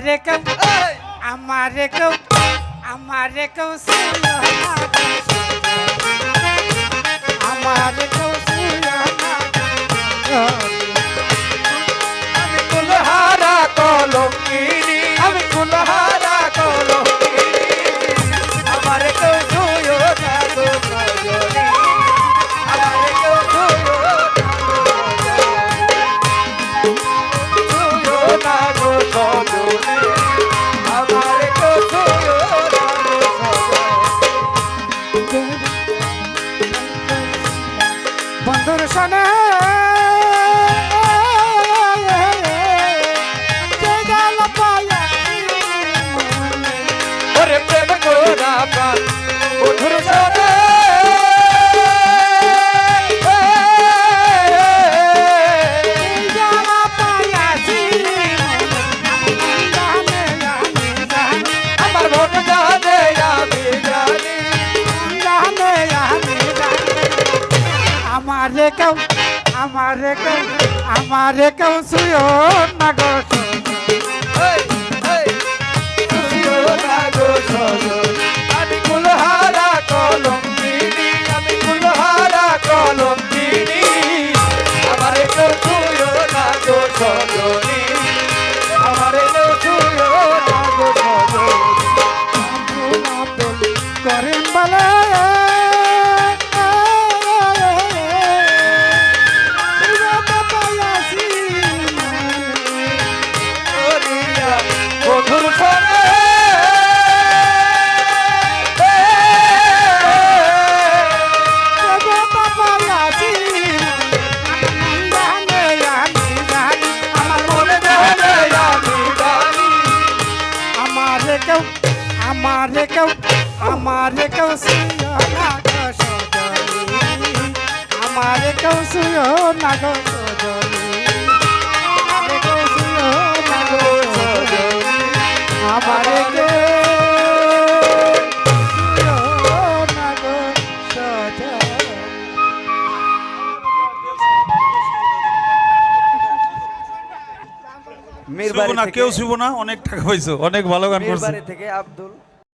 আমারে কেউ আমারে কেউ আমারে কেউ আমারে কেউ আমারে কেউ আমারে কেউ আমারে কেউ শুয়ো না। কেউ আমার কেউ আমার কেউ সুয় না গো আমার কেউ আমার মেয়ের বাড়ি কেউ শুভ না অনেক টাকা পাইছো অনেক ভালো গান করছ। থেকে আব্দুল